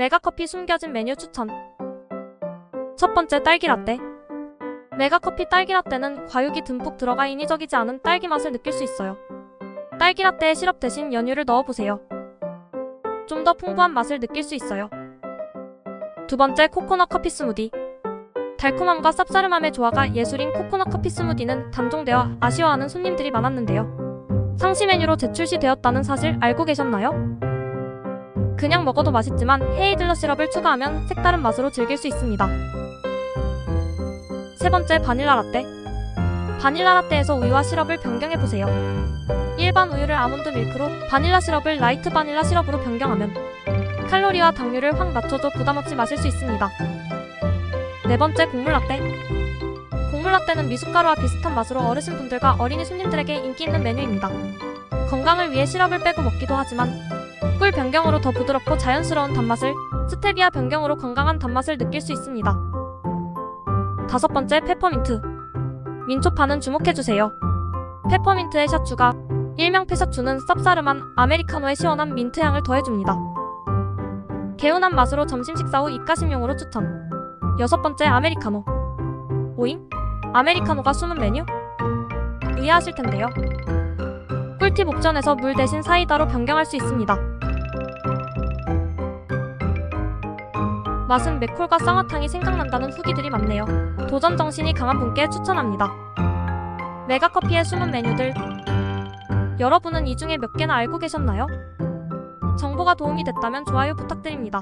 메가커피 숨겨진 메뉴 추천. 첫 번째 딸기 라떼. 메가커피 딸기 라떼는 과육이 듬뿍 들어가 인위적이지 않은 딸기 맛을 느낄 수 있어요. 딸기 라떼에 시럽 대신 연유를 넣어보세요. 좀 더 풍부한 맛을 느낄 수 있어요. 두 번째 코코넛 커피 스무디. 달콤함과 쌉싸름함의 조화가 예술인 코코넛 커피 스무디는 단종되어 아쉬워하는 손님들이 많았는데요. 상시 메뉴로 재출시되었다는 사실 알고 계셨나요? 그냥 먹어도 맛있지만 헤이즐넛 시럽을 추가하면 색다른 맛으로 즐길 수 있습니다. 세 번째 바닐라 라떼. 바닐라 라떼에서 우유와 시럽을 변경해보세요. 일반 우유를 아몬드 밀크로 바닐라 시럽을 라이트 바닐라 시럽으로 변경하면 칼로리와 당류를 확 낮춰도 부담없이 마실 수 있습니다. 네 번째 곡물 라떼. 곡물 라떼는 미숫가루와 비슷한 맛으로 어르신분들과 어린이 손님들에게 인기 있는 메뉴입니다. 건강을 위해 시럽을 빼고 먹기도 하지만 꿀 변경으로 더 부드럽고 자연스러운 단맛을, 스테비아 변경으로 건강한 단맛을 느낄 수 있습니다. 다섯 번째 페퍼민트. 민초파는 주목해주세요. 페퍼민트의 샷추가 일명 페샷추는 쌉싸름한 아메리카노에 시원한 민트 향을 더해줍니다. 개운한 맛으로 점심 식사 후 입가심용으로 추천. 여섯 번째 아메리카노. 오잉? 아메리카노가 숨은 메뉴? 의아하실 텐데요. 꿀팁 옵션에서 물 대신 사이다로 변경할 수 있습니다. 맛은 맥콜과 쌍화탕이 생각난다는 후기들이 많네요. 도전 정신이 강한 분께 추천합니다. 메가커피의 숨은 메뉴들. 여러분은 이 중에 몇 개나 알고 계셨나요? 정보가 도움이 됐다면 좋아요 부탁드립니다.